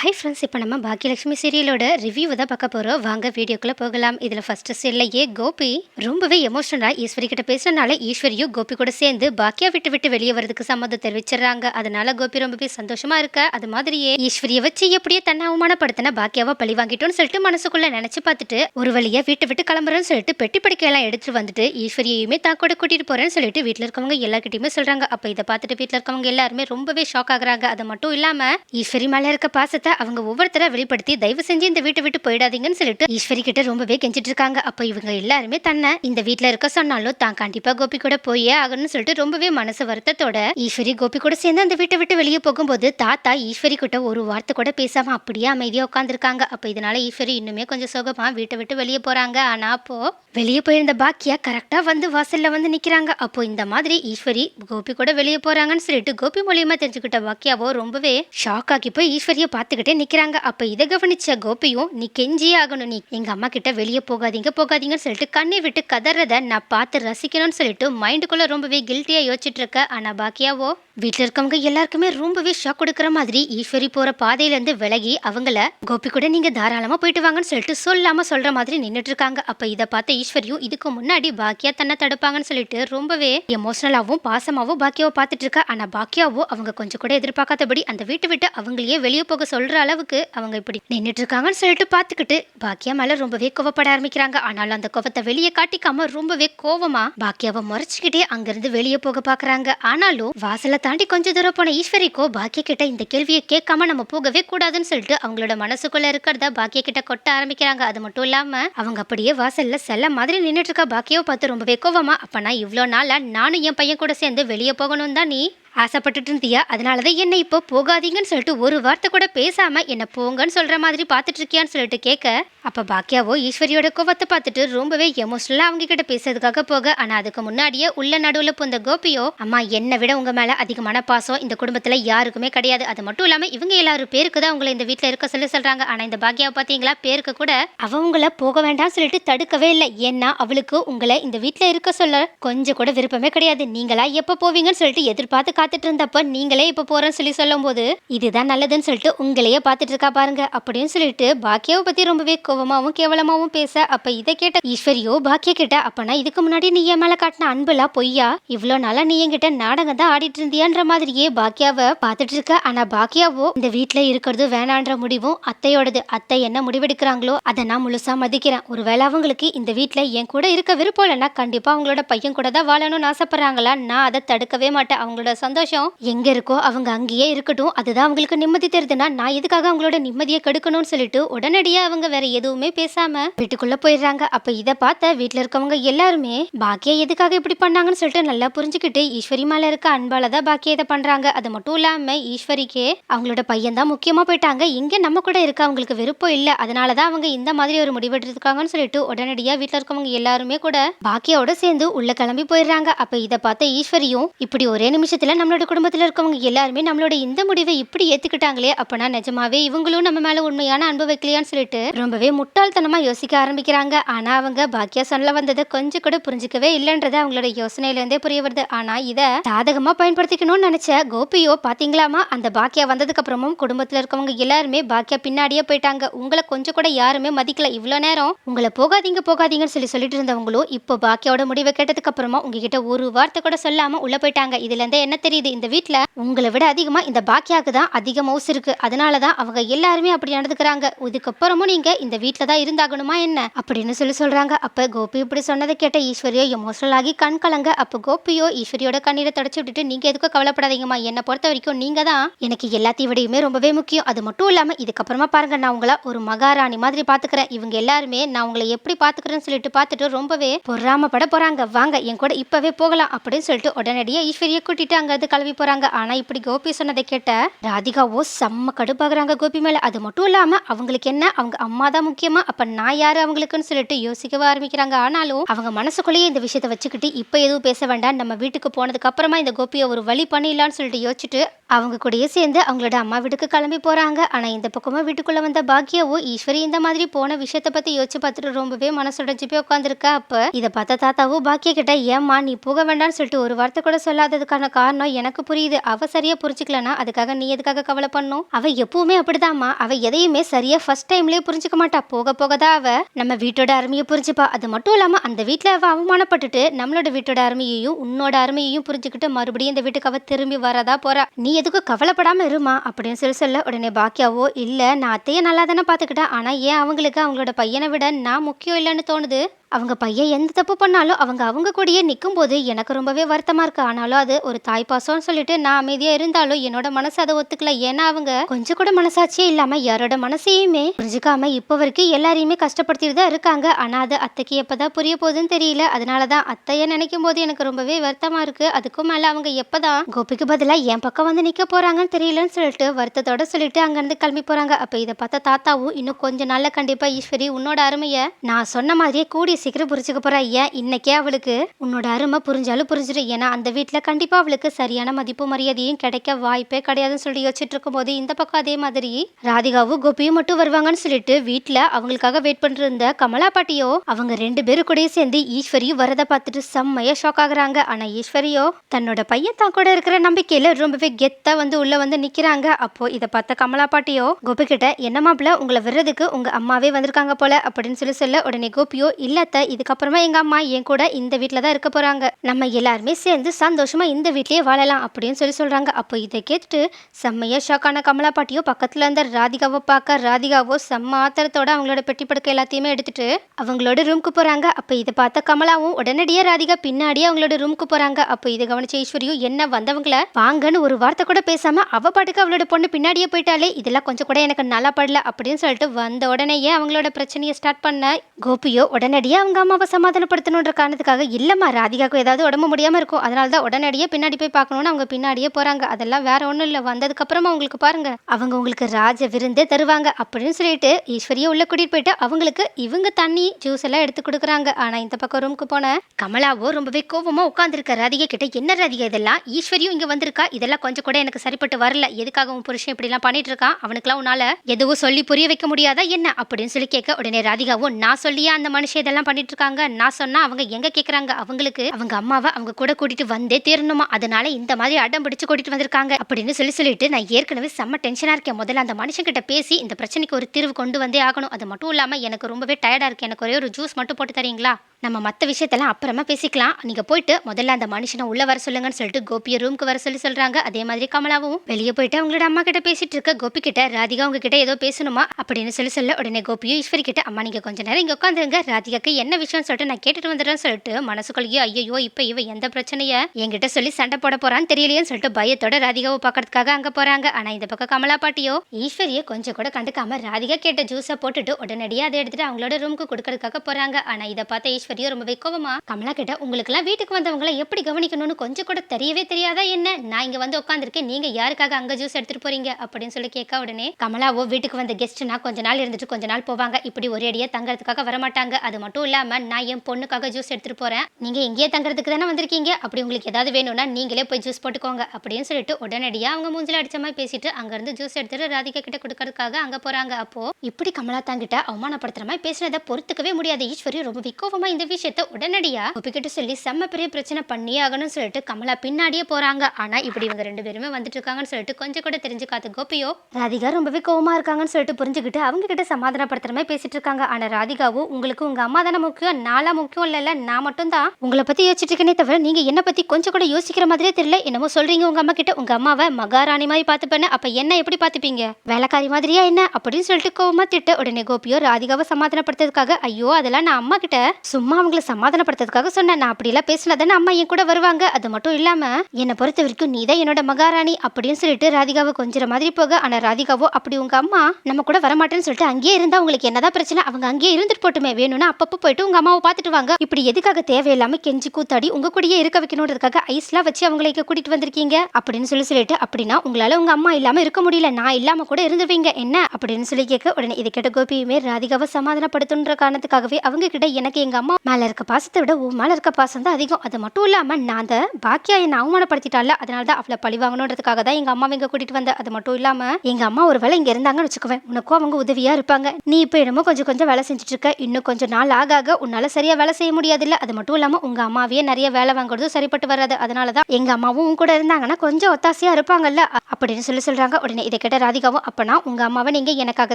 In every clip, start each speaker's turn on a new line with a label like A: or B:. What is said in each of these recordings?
A: Hi friends இப்போ நம்ம பாக்கியலட்சுமி சீரியலோட ரிவ்யூவை தான் பார்க்க போகிறோம் வாங்க வீடியோக்குள்ளே போகலாம். இதில் ஃபஸ்ட்டு சீரியல்லையே கோபி. ரொம்பவே எமோஷனலாக ஈஸ்வரி கிட்ட பேசுகிறனால ஈஸ்வரியும் கோபி கூட சேர்ந்து பாக்கியா விட்டு விட்டு வெளியே வரதுக்கு சம்மதம் தெரிவிச்சிடுறாங்க. அதனால கோபி ரொம்பவே சந்தோஷமா இருக்க? அது மாதிரியே ஈஸ்வரியை வச்சு எப்படியே தன்னை அவமானப்படுத்தின பாக்கியாவை பழி வாங்கிட்டோம்னு சொல்லிட்டு மனசுக்குள்ள நினைச்சு பார்த்துட்டு ஒரு வழியை வீட்டை விட்டு கிளம்புறேன்னு சொல்லிட்டு பெட்டி படிக்கையெல்லாம் எடுத்துட்டு வந்துட்டு ஈஸ்வரியையுமே தான் கூட கூட்டிட்டு போறேன்னு சொல்லிட்டு வீட்டில் இருக்கவங்க எல்லார்கிட்டயுமே சொல்றாங்க. அப்போ இதை பார்த்துட்டு வீட்டில் இருக்கவங்க எல்லாருமே ரொம்பவே ஷாக் ஆகுறாங்க. அது மட்டும் இல்லாமல் ஈஸ்வரி மேலே இருக்க பாசத்தை அவங்க ஒவ்வொருத்தரா வெளிப்படுத்தி தயவு செஞ்சு இந்த வீட்டை விட்டு போயிடாதீங்கன்னு சொல்லிட்டு ஈஸ்வரி கிட்ட ரொம்பவே கெஞ்சிட்டு இருக்காங்க. அப்போ இவங்க எல்லாருமே தன்னை இந்த வீட்டில் இருக்க சொன்னாலும் தான் கண்டிப்பா கோபி கூட போயே ஆகணும்னு சொல்லிட்டு ரொம்பவே மனசு வருத்தத்தோட ஈஸ்வரி கோபி கூட சேர்ந்து அந்த வீட்டை விட்டு வெளியே போகும்போது தாத்தா ஈஸ்வரி கிட்ட ஒரு வார்த்தை கூட பேசாம அப்படியே அமைதியா உட்காந்துருக்காங்க அப்போ இதனால ஈஸ்வரி இன்னுமே கொஞ்சம் சோகமா வீட்டை விட்டு வெளியே போறாங்க. ஆனா அப்போ வெளியே போயிருந்த பாக்கியா கரெக்டா வந்து வாசல்ல வந்து நிக்கிறாங்க. அப்போ இந்த மாதிரி ஈஸ்வரி கோபி கூட வெளியே போறாங்கன்னு சொல்லிட்டு கோபி மூலியமா தெரிஞ்சுக்கிட்ட பாக்கியாவோ ரொம்பவே ஷாக் ஆகி போய் ஈஸ்வரியை பார்த்துக்கிட்டே நிற்கிறாங்க அப்போ இதை கவனிச்ச கோபியும் நீ கெஞ்சியே ஆகணும். நீ எங்கள் அம்மா கிட்ட வெளியே போகாதீங்க போகாதீங்கன்னு சொல்லிட்டு கண்ணை விட்டு கதறத நான் பார்த்து ரசிக்கணும்னு சொல்லிட்டு மைண்டுக்குள்ளே ரொம்பவே கில்ட்டியாக யோசிச்சுட்டு இருக்க. ஆனால் பாக்கியாவோ வீட்டில் இருக்கவங்க எல்லாருக்குமே ரொம்பவே ஷாக் கொடுக்குற மாதிரி ஈஸ்வரி போகிற பாதையிலேருந்து விலகி அவங்கள கோபி கூட நீங்கள் தாராளமாக போயிட்டு வாங்கன்னு சொல்லிட்டு சொல்லாமல் சொல்கிற மாதிரி நின்றுட்டு இருக்காங்க. அப்போ இதை பார்த்த ஈஸ்வரியும் இதுக்கு முன்னாடி பாக்கியா தன்னை தடுப்பாங்கன்னு சொல்லிட்டு ரொம்பவே எமோஷனலாகவும் பாசமாகவும் பாக்கியாவை பார்த்துட்டு இருக்கா. ஆனால் பாக்கியாவோ அவங்க கொஞ்சம் கூட எதிர்பார்க்காதபடி அந்த வீட்டை விட்டு அவங்களையே வெளியே போக சொல்கிற அளவுக்கு அவங்க இப்படி நின்றுட்டு இருக்காங்கன்னு சொல்லிட்டு பார்த்துக்கிட்டு பாக்கியா மேலே ரொம்பவே கோவப்பட ஆரம்பிக்கிறாங்க. ஆனாலும் அந்த கோவத்தை வெளியே காட்டிக்காம ரொம்பவே கோவமா பாக்கியாவை முறைச்சிக்கிட்டே அங்கிருந்து வெளியே போக பார்க்குறாங்க ஆனாலும் வாசலை தாண்டி கொஞ்ச தூரம் போன ஈஸ்வரிக்கோ பாக்கிய கிட்ட இந்த கேள்வியை கேட்காம நம்ம போகவே கூடாதுன்னு சொல்லிட்டு அவங்களோட மனசுக்குள்ள இருக்கிறத பாக்கிய கிட்ட கொட்ட ஆரம்பிக்கிறாங்க. அது மட்டும் இல்லாம அவங்க அப்படியே வாசல்ல செல்ல மாதிரி நின்றுட்டு இருக்க பாக்கியாவை பார்த்து ரொம்பவே கோவமா அப்பனா இவ்வளோ நாளா நானும் என் பையன் கூட சேர்ந்து வெளியே போகணும் தான் நீ? ஆசைப்பட்டுட்டு இருந்தியா அதனால தான் என்னை இப்போ போகாதீங்கன்னு சொல்லிட்டு ஒரு வார்த்தை கூட பேசாமல் என்னை போங்கன்னு சொல்கிற மாதிரி பார்த்துட்டு இருக்கியான்னு சொல்லிட்டு கேட்க அப்போ பாக்கியாவோ ஈஸ்வரியோட கோவத்தை பார்த்துட்டு ரொம்பவே எமோஷ்னலாக அவங்க கிட்ட பேசுறதுக்காக போக ஆனால் அதுக்கு முன்னாடியே உள்ள நடுவில் புந்த கோபியோ அம்மா என்னை விட உங்கள் மேலே அதிகமான பாசம் இந்த குடும்பத்தில் யாருக்குமே கிடையாது. அது மட்டும் இல்லாமல் இவங்க எல்லாரும் பேருக்கு தான் உங்களை இந்த வீட்டில் இருக்க சொல்லி சொல்கிறாங்க ஆனால் இந்த பாக்கியாவை பார்த்தீங்களா பேருக்கு கூட அவங்கள போக வேண்டாம்னு சொல்லிட்டு தடுக்கவே இல்லை. ஏன்னா அவளுக்கு உங்களை இந்த வீட்டில் இருக்க சொல்ல கொஞ்சம் கூட விருப்பமே கிடையாது. நீங்களா எப்போ போவீங்கன்னு சொல்லிட்டு எதிர்பார்த்து காத்துட்டு இருந்தப்ப நீங்களே இப்போ போகிறேன்னு சொல்லி சொல்லும்போது இதுதான் நல்லதுன்னு சொல்லிட்டு உங்களையே பார்த்துட்டு இருக்கா பாருங்க அப்படின்னு சொல்லிட்டு பாக்கியாவை பற்றி ரொம்பவே கோவமாகவும் கேவலமாகவும் பேச அப்போ இதை கேட்ட ஈஸ்வரியோ பாக்கிய கிட்ட அப்பனா இதுக்கு முன்னாடி நீ என் மேலே காட்டின அன்புலாம் பொய்யா? இவ்வளோ நாளாக நீ என்கிட்ட நாடகம் தான் ஆடிட்டு இருந்தியான்ற மாதிரியே பாக்கியாவை பார்த்துட்டு இருக்க ஆனால் பாக்கியாவோ இந்த வீட்டில் இருக்கிறது வேணான்ற முடிவும் அத்தையோடது அத்தை என்ன முடிவெடுக்கிறாங்களோ அதை நான் முழுசாக மதிக்கிறேன். ஒருவேளை அவங்களுக்கு இந்த வீட்டில் என் கூட இருக்க விருப்பம் இல்லைன்னா கண்டிப்பாக அவங்களோட பையன் கூட தான் வாழணும்னு ஆசைப்படுறாங்களா? நான் அதை தடுக்கவே மாட்டேன். அவங்களோட சந்தோஷம். எங்க இருக்கோ அவங்க அங்கேயே இருக்கட்டும். அதுதான் அவங்களுக்கு நிம்மதி தருதுன்னா நான் எதுக்காக அவங்களோட நிம்மதியை கெடுக்கணும்னு சொல்லிட்டு உடனடியாக அவங்க வேற எதுவுமே பேசாம வீட்டுக்குள்ள போயிடுறாங்க. அப்ப இதை பார்த்த வீட்டுல இருக்கவங்க எல்லாருமே பாக்கியா எதுக்காக இப்படி பண்ணாங்கன்னு சொல்லிட்டு நல்லா புரிஞ்சுக்கிட்டு ஈஸ்வரி மேல இருக்க அன்பால தான் பாக்கியா இதை பண்றாங்க. அது மட்டும் இல்லாம ஈஸ்வரிக்கே அவங்களோட பையன் தான் முக்கியமா போயிட்டாங்க. இங்க நம்ம கூட இருக்க அவங்களுக்கு விருப்பம் இல்ல. அதனாலதான் அவங்க இந்த மாதிரி ஒரு முடிவெடுத்திருக்காங்கன்னு சொல்லிட்டு உடனடியா வீட்டுல இருக்கவங்க எல்லாருமே கூட பாக்கியாவோட சேர்ந்து உள்ள கிளம்பி போயிடுறாங்க. அப்ப இதை பார்த்த ஈஸ்வரியும் இப்படி ஒரே நிமிஷத்துல நம்மளோட குடும்பத்தில் இருக்கவங்க எல்லாருமே நம்மளோட இந்த முடிவை இப்படி ஏற்றுக்கிட்டாங்களே அப்பனா நிஜமாவே இவங்களும் நம்ம மேலே உண்மையான அன்பு வைக்கலையான்னு சொல்லிட்டு ரொம்பவே முட்டாள்தனமாக யோசிக்க ஆரம்பிக்கிறாங்க. ஆனால் அவங்க பாக்கியா சொல்ல வந்ததை கொஞ்சம் கூட புரிஞ்சிக்கவே இல்லைன்றது அவங்களோட யோசனையிலேருந்தே புரிய வருது. ஆனால் இதை சாதகமாக பயன்படுத்திக்கணும்னு நினச்ச கோபியோ பார்த்தீங்களாமா அந்த பாக்கியா வந்ததுக்கு அப்புறமும் குடும்பத்துல இருக்கவங்க எல்லாருமே பாக்கியா பின்னாடியே போயிட்டாங்க. உங்களை கொஞ்சம் கூட யாருமே மதிக்கல. இவ்வளோ நேரம் உங்களை போகாதீங்க போகாதீங்கன்னு சொல்லி சொல்லிட்டு இருந்தவங்களும் இப்போ பாக்கியாவோட முடிவை கேட்டதுக்கு அப்புறமா உங்ககிட்ட ஒரு வார்த்தை கூட சொல்லாமல் உள்ளே போயிட்டாங்க. இதுலேருந்து என்ன தெரியுது. இந்த வீட்ல உங்களை விட அதிகமா இந்த பாக்கியாக்கு தான் அதிக மவுஸ் இருக்கு. அதனால தான் அவங்க எல்லாருமே அப்படி நடந்துக்கிறாங்க. இதுக்கப்புறமும் நீங்க இந்த வீட்டில் தான் இருந்தாகணுமா என்ன? அப்படின்னு சொல்லி சொல்றாங்க. அப்ப கோபி இப்படி சொன்னதை கேட்ட ஈஸ்வரியோ எமோஷனல் ஆகி கண் கலங்க. அப்ப கோபியோ ஈஸ்வரியோட கண்ணீரை தொடச்சு விட்டுட்டு நீங்க எதுக்கும் கவலைப்படாதீங்கம்மா. என்னை பொறுத்த வரைக்கும் நீங்க தான் எனக்கு எல்லாத்தையும் விடையுமே ரொம்பவே முக்கியம். அது மட்டும் இல்லாம இதுக்கப்புறமா பாருங்க நான் உங்களை ஒரு மகாராணி மாதிரி பாத்துக்கிறேன். இவங்க எல்லாருமே நான் உங்களை எப்படி பாத்துக்கிறேன்னு சொல்லிட்டு பார்த்துட்டு ரொம்பவே பொறாமப்பட போறாங்க. வாங்க என் கூட இப்பவே போகலாம். அப்படின்னு சொல்லிட்டு உடனடியாக ஈஸ்வரியை கூட்டிட்டு அங்கிருந்து கிளம்பி போறாங்க. ஆனா இப்படி கோபி சொன்னதை கேட்ட ராதிகாவோ செம்ம கடுப்பாகிறாங்க கோபி மேல. அது மட்டும் இல்லாம அவங்களுக்கு என்ன? அவங்க அம்மா தான் முக்கியமா. அப்ப நான் யாரு அவங்களுக்குன்னு சொல்லிட்டு யோசிக்கவே ஆரம்பிக்கிறாங்க. ஆனாலும் அவங்க மனசுக்குள்ளேயே இந்த விஷயத்தை வச்சுக்கிட்டு இப்ப எதுவும் பேச வேண்டாம். நம்ம வீட்டுக்கு போனதுக்கு அப்புறமா இந்த கோபியை ஒரு வழி பண்ணிடலாம்னு சொல்லிட்டு யோசிச்சுட்டு அவங்க கூடயே சேர்ந்து அவங்களோட அம்மா வீட்டுக்கு கிளம்பி போறாங்க. ஆனா இந்த பக்கமும் வீட்டுக்குள்ள வந்த பாக்கியாவோ ஈஸ்வரி இந்த மாதிரி போன விஷயத்த பத்தி யோசிச்சு பார்த்துட்டு ரொம்பவே மனசுடைஞ்சு போய் உட்காந்துருக்கா அப்ப இதை பார்த்த தாத்தாவோ பாக்கிய கிட்ட ஏம்மா நீ போக வேண்டாம்னு சொல்லிட்டு ஒரு வார்த்தை கூட சொல்லாததுக்கான காரணம் எனக்கு புரியுது. அவ சரியா புரிஞ்சுக்கலனா அதுக்காக நீ எதுக்காக கவலை பண்ணும்? அவ எப்பவுமே அப்படிதாம்மா. அவ எதையுமே சரியா ஃபர்ஸ்ட் டைம்லயே புரிஞ்சுக்க மாட்டா. போக போக தான் அவ. நம்ம வீட்டோட அருமையை புரிஞ்சுப்பா. அது மட்டும் இல்லாம அந்த வீட்டுல அவ அவமானப்பட்டுட்டு நம்மளோட வீட்டோட அருமையையும் உன்னோட அருமையையும் புரிஞ்சுக்கிட்டு மறுபடியும் இந்த வீட்டுக்கு அவ திரும்பி வரதா போறா. நீ எதுக்கும் கவலைப்படாம இருமா அப்படின்னு சொல்லி சொல்ல உடனே பாக்கியாவோ இல்ல நான் அத்தைய நல்லா தானே பாத்துக்கிட்டேன் ஆனா ஏன் அவங்களுக்கு அவங்களோட பையனை விட நான் முக்கியம் இல்லைன்னு தோணுது? அவங்க பையன் எந்த தப்பு பண்ணாலும் அவங்க அவங்க கூடயே நிற்கும் போது எனக்கு ரொம்பவே வருத்தமாக இருக்குது ஆனாலும் அது ஒரு தாய் பாசம்னு சொல்லிட்டு நான் அமைதியாக இருந்தாலும் என்னோட மனசு அதை ஒத்துக்கல. ஏன்னா அவங்க கொஞ்சம் கூட மனசாட்சியே இல்லாமல் யாரோட மனசையுமே புரிஞ்சுக்காம இப்போ வரைக்கும் எல்லாரையுமே கஷ்டப்படுத்திட்டு தான் இருக்காங்க. ஆனால் அது அத்தைக்கு எப்பதான் புரிய போகுதுன்னு தெரியல. அதனால தான் அத்தையை நினைக்கும் போது எனக்கு ரொம்பவே வருத்தமாக இருக்குது அதுக்கும் மேலே அவங்க எப்போ தான் கோபிக்கு பதிலாக என் பக்கம் வந்து நிற்க போகிறாங்கன்னு தெரியலன்னு சொல்லிட்டு வருத்தத்தோட சொல்லிட்டு அங்கேருந்து கிளம்பி போகிறாங்க அப்போ இதை பார்த்த தாத்தாவும் இன்னும் கொஞ்ச நாளில் கண்டிப்பாக ஈஸ்வரி உன்னோட அருமையை நான் சொன்ன மாதிரியே கூடி சீக்கிரம் புரிஞ்சுக்க போகிறா ஏன் இன்னைக்கே அவளுக்கு உன்னோட அருமை புரிஞ்சாலும் புரிஞ்சிடும் ஏன்னா அந்த வீட்டில் கண்டிப்பாக அவளுக்கு சரியான மதிப்பு மரியாதையும் கிடைக்க வாய்ப்பே கிடையாதுன்னு சொல்லி யோசிச்சுட்டு இருக்கும்போது இந்த பக்கம் அதே மாதிரி ராதிகாவும் கோபியும் மட்டும் வருவாங்கன்னு சொல்லிட்டு வீட்டில் அவங்களுக்காக வெயிட் பண்ணிருந்த கமலா பாட்டியோ அவங்க ரெண்டு பேரும் கூட சேர்ந்து ஈஸ்வரியும் வரதை பார்த்துட்டு செம்மையா ஷாக் ஆகுறாங்க. ஆனா ஈஸ்வரியோ தன்னோட பையன் தான் கூட இருக்கிற நம்பிக்கையில ரொம்பவே கெத்தா வந்து உள்ள வந்து நிக்கிறாங்க. அப்போ இதை பார்த்த கமலா பாட்டியோ கோபி கிட்ட என்ன மாப்பிள்ள உங்களை விடுறதுக்கு உங்க அம்மாவே வந்திருக்காங்க போல அப்படின்னு சொல்லி சொல்ல உடனே கோபியோ இல்லத்த இதுக்கப்புறமா எங்க அம்மா என் கூட இந்த வீட்டில் தான் இருக்க போறாங்க. நம்ம எல்லாருமே சேர்ந்து சந்தோஷமா இந்த வீட்லயே வாழலாம் அப்படின்னு சொல்லி சொல்றாங்க. அப்போ இதை கேட்டுட்டு செம்மையா ஷாக்கான கமலா பாட்டியோ பக்கத்துல இருந்த ராதிகாவை பார்க்க ராதிகாவோ செம்ம ஆத்திரத்தோட அவங்களோட பெட்டி படுக்க எல்லாத்தையுமே எடுத்துட்டு அவங்களோட ரூம்க்கு போறாங்க. அப்போ இதை பார்த்த கமலாவும் உடனடியே ராதிகா பின்னாடியே அவங்களோட ரூம்க்கு போறாங்க. அப்போ இதை கவனிச்ச ஈஸ்வரியும் என்ன வந்தவங்கள? வாங்கன்னு ஒரு வார்த்தை கூட பேசாம அவ பாட்டுக்கு அவளோட பொண்ணு பின்னாடியே போயிட்டாலே இதெல்லாம் கொஞ்சம் கூட எனக்கு நல்லா படல அப்படின்னு சொல்லிட்டு வந்த உடனேயே அவங்களோட பிரச்சனையை ஸ்டார்ட் பண்ண கோபியோ உடனடியே அவங்க அம்மாவை சமாதானப்படுத்தணுன்ற காரணத்துக்காக இல்லைம்மா ராதிகாவுக்கு ஏதாவது உடம்பு முடியாமல் இருக்கும். அதனால தான் உடனடியே பின்னாடி போய் பார்க்கணும்னு அவங்க பின்னாடியே போகிறாங்க அதெல்லாம் வேற ஒன்றும் இல்லை. வந்ததுக்கப்புறமா அவங்களுக்கு உங்களுக்கு பாருங்க. அவங்க உங்களுக்கு ராஜ விருந்தே தருவாங்க அப்படின்னு சொல்லிட்டு ஈஸ்வரியை உள்ள கூட்டிகிட்டு போயிட்டு அவங்களுக்கு இவங்க தண்ணி ஜூஸ் எல்லாம் எடுத்து கொடுக்குறாங்க. ஆனால் இந்த பக்கம் ரூமுக்கு போன கமலாவோ ரொம்பவே கோபமாக உட்காந்துருக்க ராதிகா கிட்ட என்ன ராதிகா இதெல்லாம்? ஈஸ்வரியும் இங்கே வந்திருக்கா? இதெல்லாம் கொஞ்சம் கூட எனக்கு சரிப்பட்டு வரல. எதுக்காக உன் புருஷன் இப்படிலாம் பண்ணிட்டு இருக்கான்? அவனுக்குலாம் உன்னால எதுவும் சொல்லி புரிய வைக்க முடியாதா என்ன? அப்படின்னு சொல்லி கேட்க உடனே ராதிகாவும் நான் சொல்லியா அந்த மனுஷன் இதெல்லாம் பண்ணிட்டு இருக்காங்க நான் சொன்னா அவங்க எங்க கேக்குறாங்க? அவங்களுக்கு அவங்க அம்மாவை அவங்க கூட கூட்டிட்டு வந்தே தீரணுமா? அதனால இந்த மாதிரி அடம் பிடிச்சு கூட்டிட்டு வந்திருக்காங்க. அப்படின்னு சொல்லி சொல்லிட்டு நான் ஏற்கனவே செம்ம டென்ஷனா இருக்கேன். முதல்ல அந்த மனுஷன் கிட்ட பேசி இந்த பிரச்சனைக்கு ஒரு தீர்வு கொண்டு வந்தே ஆகணும். அது மட்டும் இல்லாம எனக்கு ரொம்பவே டயர்டா இருக்கு. எனக்கு ஒரே ஒரு ஜூஸ் மட்டும் போட்டு தரீங்களா? நம்ம மற்ற விஷயத்தெல்லாம் அப்புறமா பேசிக்கலாம். நீங்க போயிட்டு முதல்ல அந்த மனுஷனை உள்ள வர சொல்லுங்கன்னு சொல்லிட்டு கோபியை ரூமுக்கு வர சொல்லி சொல்றாங்க. அதே மாதிரி கமலாவும். வெளியே போயிட்டு அவங்களோட அம்மா கிட்ட பேசிட்டு இருக்க. கோபி கிட்ட ராதிகா உங்ககிட்ட ஏதோ பேசணுமா? அப்படின்னு சொல்லி சொல்ல உடனே கோபியும் ஈஸ்வரி கிட்ட அம்மா நீங்க கொஞ்ச நேரம் இங்க உட்காந்துருங்க. ராதிகாக்கு என்ன விஷயம் சொல்லிட்டு நான் கேட்டுட்டு வந்துடுறேன்னு சொல்லிட்டு மனசுக்குள்ளேயே ஐயோ இப்ப இவ எந்த பிரச்சனைய? என்கிட்ட சொல்லி சண்டை போட போறான்னு தெரியலையேன்னு சொல்லிட்டு பயத்தோட ராதிகாவை பார்க்கறதுக்காக அங்க போறாங்க. ஆனா இந்த பக்கம் கமலா பாட்டியோ ஈஸ்வரியை கொஞ்சம் கூட கண்டுக்காம ராதிகா கேட்ட ஜூஸை போட்டுட்டு உடனடியாக அதை எடுத்துட்டு அவங்களோட ரூமுக்கு கொடுக்கறதுக்காக போறாங்க. ஆனா இதை பார்த்த ஈஸ்வரியோ ரொம்ப கோவமா கமலா கிட்ட உங்களுக்குலாம் வீட்டுக்கு வந்தவங்களை எப்படி கவனிக்கணும்னு கொஞ்சம் கூட தெரியவே தெரியாதா என்ன? நான் இங்க வந்து உட்காந்துருக்கேன் நீங்க யாருக்காக அங்க ஜூஸ் எடுத்துட்டு போறீங்க? அப்படின்னு சொல்லி கேட்க உடனே கமலாவோ வீட்டுக்கு வந்த கெஸ்ட்னா கொஞ்ச நாள் இருந்துட்டு கொஞ்ச நாள் போவாங்க. இப்படி ஒரே அடியா தங்கறதுக்காக வரமாட்டாங்க. அது மட்டும் இல்லாமல் நான் என் பொண்ணுக்காக ஜூஸ் எடுத்துட்டு போறேன். நீங்க இங்கேயே தங்கறதுக்கு தானே வந்திருக்கீங்க? அப்படி உங்களுக்கு ஏதாவது வேணும்னா நீங்களே போய் ஜூஸ் போட்டுக்கோங்க அப்படின்னு சொல்லிட்டு உடனடியா அவங்க மூஞ்சில அடிச்ச மாதிரி பேசிட்டு அங்க இருந்து ஜூஸ் எடுத்துட்டு ராதிகா கிட்ட கொடுக்கறதுக்காக அங்க போறாங்க. அப்போ இப்படி கமலா தாங்கிட்ட அவமானப்படுத்துற மாதிரி பேசினதை பொறுத்துக்கவே முடியாத. ஈஸ்வரி ரொம்ப விக்கோவமா இந்த விஷயத்த உடனடியா ஒப்பிக்கிட்டு சொல்லி செம்ம பெரிய பிரச்சனை பண்ணியே ஆகணும்னு சொல்லிட்டு கமலா பின்னாடியே போறாங்க. ஆனா இப்படி இவங்க ரெண்டு பேருமே வந்துட்டு இருக்காங்கன்னு சொல்லிட்டு கொஞ்சம் கூட தெரிஞ்சுக்காத கோபியோ ராதிகா ரொம்பவே கோவமாக இருக்காங்கன்னு சொல்லிட்டு புரிஞ்சுக்கிட்டு அவங்க கிட்ட சமாதானப்படுத்துற மாதிரி பேசிட்டு இருக்காங்க. ஆனா ராதிகாவும் உங்களுக்கு உங்க அம்மா தானே முக்கியம் நாளா முக்கியம் இல்லைல்ல நான் மட்டும் தான் உங்களை பத்தி யோசிச்சுட்டு இருக்கேனே தவிர நீங்க என்ன பத்தி கொஞ்சம் கூட யோசிக்கிற மாதிரியே தெரியல. என்னமோ சொல்றீங்க உங்க அம்மா கிட்ட. உங்க அம்மாவை மகாராணி மாதிரி பார்த்துப்பேன்னு. அப்ப என்ன எப்படி பார்த்துப்பீங்க? வேலைக்காரி மாதிரியா என்ன? அப்படின்னு சொல்லிட்டு கோவமா திட்ட. உடனே கோபியோ ராதிகாவை சமாதானப்படுத்துறதுக்காக ஐயோ அதெல்லாம் நான் அம்மா கிட்ட சும்மா அவங்கள சமாதானப்படுத்துறதுக்காக சொன்னேன். நான் அப்படிலாம் பேசினதானே அம்மா என் கூட வருவாங்க. அது மட்டும் இல்லாம என்னை பொறுத்த வரைக்கும் நீ தான் என்னோட மகாராணி அப்படின்னு சொல்லிட்டு ராதிகாவை கொஞ்சம் மாதிரி போக. ஆனா ராதிகாவோ அப்படி உங்க அம்மா நம்ம கூட வரமாட்டேன்னு சொல்லிட்டு அங்கேயே இருந்தா உங்களுக்கு என்னதான் பிரச்சனை? அவங்க அங்கேயே இருந்துட்டு போட்டுமே. வேணும்னா அப்பப்போ போயிட்டு உங்க அம்மாவை பார்த்துட்டு வாங்க. இப்படி எதுக்காக தேவையில்லாம கெஞ்சி கூத்தாடி உங்க கூடயே இருக்க வைக்கணுன்றதுக்காக ஐஸ்லாம் வச்சு அவங்களை கூட்டிகிட்டு கூட்டிட்டு வந்திருக்கீங்க? அப்படின்னு சொல்லி சொல்லிட்டு அப்படின்னா உங்களால உங்க அம்மா இல்லாம இருக்க முடியல. நான் இல்லாம கூட இருந்துருவீங்க. என்ன? அப்படின்னு சொல்லி கேட்க உடனே இதை கேட்ட கோபியுமே ராதிகாவை சமாதானப்படுத்துன்ற காரணத்துக்காகவே அவங்க கிட்ட எனக்கு எங்க அம்மா மேல இருக்க பாசத்தை விட உன் மேல இருக்க பாசம் தான் அதிகம். அது மட்டும் இல்லாம நான் அந்த பாக்கியா என்னை அவமானப்படுத்திட்டால அதனால தான் அவளை பழி வாங்கணுன்றதுக்காக தான் எங்க அம்மாவை இங்க கூட்டிட்டு வந்த அது மட்டும் இல்லாம எங்க அம்மா ஒரு வேலை இங்க இருந்தாங்கன்னு வச்சுக்குவேன். உனக்கும் அவங்க உதவியா இருப்பாங்க. நீ இப்போ என்னமோ கொஞ்சம் கொஞ்சம் வேலை செஞ்சுட்டு இருக்க. இன்னும் கொஞ்சம் நாள் ஆக ஆக ஆக உன்னால சரியா வேலை செய்ய முடியாதுல்ல. அது மட்டும் இல்லாம உங்க அம்மாவையே நிறைய வேலை வாங்குறதும் சரிப்பட்டு வராது. அதனாலதான் எங்க அம்மாவும் உன் கூட இருந்தாங்கன்னா கொஞ்சம் ஒத்தாசையா இருப்பாங்கல்ல. அப்படின்னு சொல்லி சொல்றாங்க. உடனே இதை கேட்ட ராதிகாவும் அப்பனா உங்க அம்மாவை நீங்க எனக்காக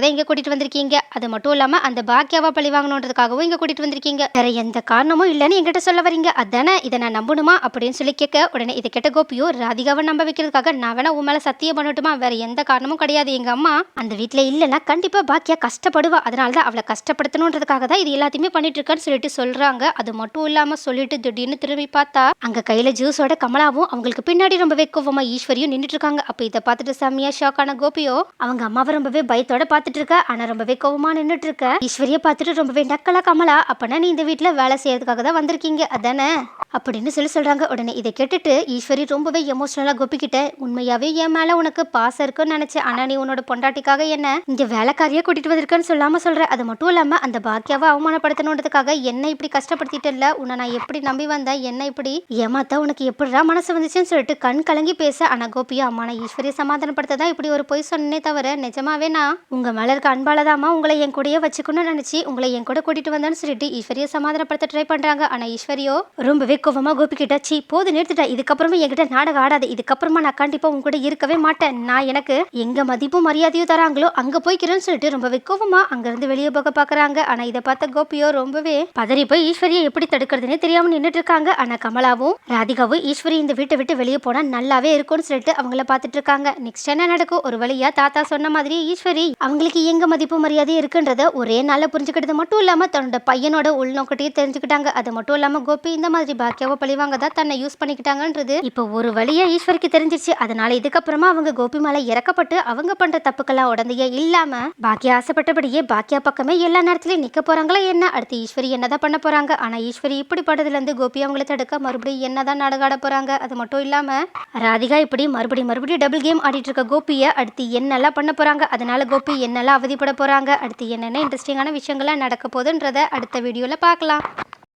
A: தான் இங்க கூட்டிட்டு வந்திருக்கீங்க. அது மட்டும் இல்லாம அந்த பாக்கியாவா பழி வாங்கணுன்றதுக்காகவும் இங்க கூட்டிட்டு வந்திருக்கீங்க. வேற எந்த காரணமும் இல்லைன்னு என்கிட்ட சொல்ல வரீங்க. அதானே? இதை நான் நம்பணுமா? அப்படின்னு சொல்லி கேட்க உடனே இதை கேட்ட கோபியோ ராதிகாவை நம்ப வைக்கிறதுக்காக நான் வேணா உன் மேல சத்தியம் பண்ணட்டுமா? வேற எந்த காரணமும் கிடையாது எங்க அம்மா. அந்த வீட்ல இல்லைன்னா கண்டிப்பா பாக்கியா கஷ்டப்படுவா. அதனால தான் அவளை கஷ்டப்படுத்தணுன்றதுக்காக தான் இது எல்லாத்தையுமே பண்ணிட்டு இருக்கான்னு சொல்லிட்டு சொல்றாங்க. அது மட்டும் இல்லாம சொல்லிட்டு திடீர்னு திரும்பி பார்த்தா அங்க கையில ஜூஸோட கமலாவும் அவங்களுக்கு பின்னாடி ரொம்பவே கோவமா ஈஸ்வரியும் நின்றுட்டு இருக்காங்க அப்ப இதை பார்த்துட்டு செம்மையா ஷாக் ஆன கோபியோ அவங்க அம்மாவை ரொம்பவே பயத்தோட பார்த்துட்டு இருக்கா ஆனா ரொம்பவே கோவமா நின்றுட்டு இருக்க ஈஸ்வரியை பார்த்துட்டு ரொம்பவே நக்கலா கமலா அப்பனா நீ இந்த வீட்டுல வேலை செய்யறதுக்காக தான் வந்திருக்கீங்க. அதானே? அப்படின்னு சொல்லி சொல்கிறாங்க உடனே இதை கேட்டுட்டு ஈஸ்வரி ரொம்பவே எமோஷ்னலாக கோபிக்கிட்ட உண்மையாகவே என் மேலே உனக்கு பாசம் இருக்குன்னு நினச்சேன். ஆனால் நீ உன்னோட பொண்டாட்டிக்காக என்ன இங்கே வேலைக்காரியா கூட்டிட்டு வந்திருக்கேன்னு சொல்லாமல் சொல்கிறேன் அது மட்டும் இல்லாமல் அந்த பாக்கியாவை அவமானப்படுத்தணுன்றதுக்காக என்ன இப்படி கஷ்டப்படுத்திட்டல உன்னை நான் எப்படி நம்பி வந்தேன்? என்ன இப்படி ஏமாத்தா உனக்கு எப்படிடா மனசு வந்துச்சுன்னு சொல்லிட்டு கண் கலங்கி பேச ஆனால் கோபியா அம்மா நான் ஈஸ்வரியை சமாதானப்படுத்த தான் இப்படி ஒரு பொய் சொன்னே தவிர நிஜமாவே நான் உங்கள் மேல இருக்க அன்பாலதாமா உங்களை என் கூடயே வச்சுக்கணும்னு நினச்சி உங்களை என் கூட கூட்டிட்டு வந்தேன்னு சொல்லிட்டு ஈஸ்வரியை சமாதானப்படுத்த ட்ரை பண்ணுறாங்க ஆனால் ஈஸ்வரியோ ரொம்பவே கோவமா கோபி கிட்ட சீ போது நிறுத்திட்டா இதுக்கப்புறமா என்கிட்ட நாடகம் ஆடாது. இதுக்கப்புறமா நான் கண்டிப்பா உங்ககிட்ட இருக்கவே மாட்டேன். நான் எனக்கு எங்க மதிப்பும் மரியாதையும் தராங்களோ அங்க போய்க்கிறேன்னு சொல்லிட்டு ரொம்பவே கோபமா அங்கிருந்து வெளியே போக பாக்குறாங்க. ஆனா இதை பார்த்த கோபியோ ரொம்பவே பதறி போய் ஈஸ்வரியை எப்படி தடுக்கிறதுனே தெரியாம நின்னுட்டு இருக்காங்க. ஆனா கமலாவும் ராதிகாவும் ஈஸ்வரி இந்த வீட்டை விட்டு வெளியே போனா நல்லாவே இருக்கும்னு சொல்லிட்டு அவங்கள பார்த்துட்டு இருக்காங்க. நெக்ஸ்ட் என்ன நடக்கும்? ஒரு வழியா தாத்தா சொன்ன மாதிரி ஈஸ்வரி அவங்களுக்கு எங்க மதிப்பு மரியாதை இருக்குன்றத ஒரே நாள புரிஞ்சுக்கிட்டது மட்டும் இல்லாம தன்னோட பையனோட உள்நோக்கத்தையும் தெரிஞ்சுக்கிட்டாங்க. அது மட்டும் இல்லாம கோபி இந்த மாதிரி பாக்கியாவை பழிவாங்க தான் தன்னை யூஸ் பண்ணிக்கிட்டாங்கன்றது. இப்போ ஒரு வழியா ஈஸ்வரிக்கு தெரிஞ்சிருச்சு. அதனால இதுக்கப்புறமா அவங்க கோபி மேல இறக்கப்பட்டு அவங்க பண்ற தப்புக்கெல்லாம் உடந்தையே இல்லாம பாக்கியா ஆசைப்பட்டபடியே பாக்கியா பக்கமே எல்லா நேரத்துலயும் நிக்க போறாங்களா என்ன? அடுத்து ஈஸ்வரி என்னதான் பண்ண போறாங்க? ஆனா ஈஸ்வரி இப்படி பட்டதுல இருந்து கோபி அவங்கள தடுக்க மறுபடியும் என்னதான் நாடகாட போறாங்க? அது மட்டும் இல்லாம ராதிகா இப்படி மறுபடியும் மறுபடியும் டபுள் கேம் ஆடிட்டு இருக்க கோபியை அடுத்து என்னெல்லாம் பண்ண போறாங்க? அதனால கோபி என்னெல்லாம் அவதிப்பட போறாங்க? அடுத்து என்னென்ன இன்ட்ரெஸ்டிங்கான விஷயங்கள்லாம் நடக்க போகுதுன்றத அடுத்த வீடியோல பார்க்கலாம்.